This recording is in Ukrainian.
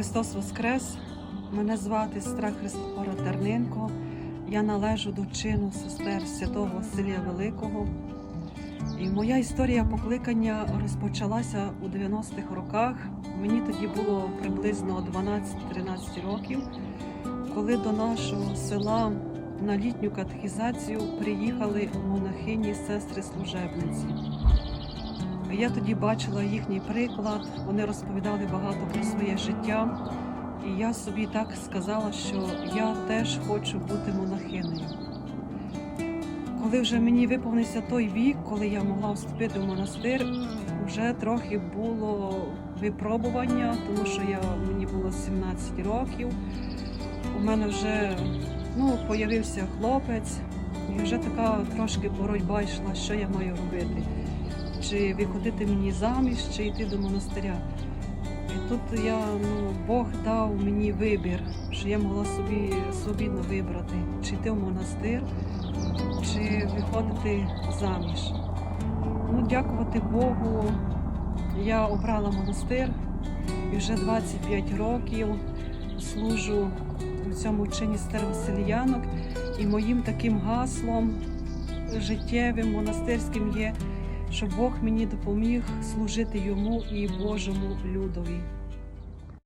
Христос Воскрес! Мене звати Сестра Христофора Терненко. Я належу до чину сестер Святого Василія Великого. І моя історія покликання розпочалася у 90-х роках. Мені тоді було приблизно 12-13 років, коли до нашого села на літню катехізацію приїхали монахині сестри служебниці. Я тоді бачила їхній приклад, вони розповідали багато про своє життя. І я собі так сказала, що я теж хочу бути монахинею. Коли вже мені виповнився той вік, коли я могла вступити в монастир, вже трохи було випробування, тому що я, мені було 17 років. У мене вже ну, появився хлопець, і вже така трошки боротьба йшла, що я маю робити. Чи виходити мені заміж, чи йти до монастиря. І тут я, ну, Бог дав мені вибір, що я могла собі свобідно вибрати, чи йти в монастир, чи виходити заміж. Ну, дякувати Богу, я обрала монастир і вже 25 років служу у цьому чині стер І моїм таким гаслом життєвим, монастирським є, щоб Бог мені допоміг служити йому і Божому людові.